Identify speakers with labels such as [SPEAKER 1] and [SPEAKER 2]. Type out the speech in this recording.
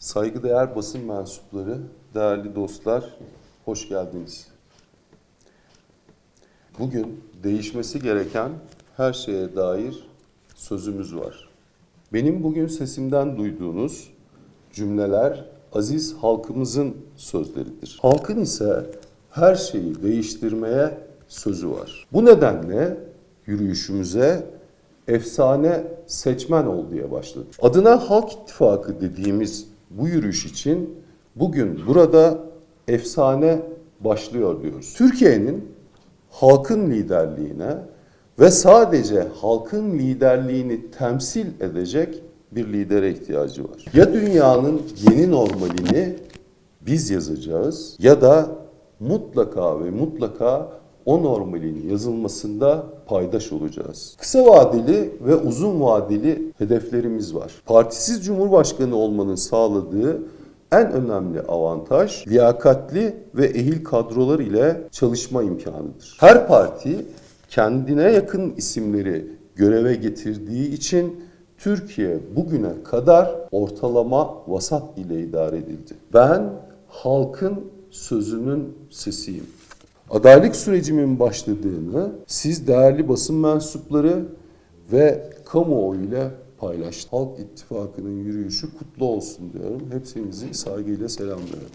[SPEAKER 1] Saygıdeğer basın mensupları, değerli dostlar, hoş geldiniz. Bugün değişmesi gereken her şeye dair sözümüz var. Benim bugün sesimden duyduğunuz cümleler aziz halkımızın sözleridir. Halkın ise her şeyi değiştirmeye sözü var. Bu nedenle yürüyüşümüze efsane seçmen ol diye başladık. Adına Halk İttifakı dediğimiz bu yürüyüş için bugün burada efsane başlıyor diyoruz. Türkiye'nin halkın liderliğine ve sadece halkın liderliğini temsil edecek bir lidere ihtiyacı var. Ya dünyanın yeni normalini biz yazacağız ya da mutlaka ve mutlaka o normalin yazılmasında paydaş olacağız. Kısa vadeli ve uzun vadeli hedeflerimiz var. Partisiz Cumhurbaşkanı olmanın sağladığı en önemli avantaj liyakatli ve ehil kadrolar ile çalışma imkanıdır. Her parti kendine yakın isimleri göreve getirdiği için Türkiye bugüne kadar ortalama vasat ile idare edildi. Ben halkın sözünün sesiyim. Adaylık sürecimin başladığını siz değerli basın mensupları ve kamuoyu ile paylaştım. Halk İttifakı'nın yürüyüşü kutlu olsun diyorum. Hepsinizi saygıyla selamlıyorum.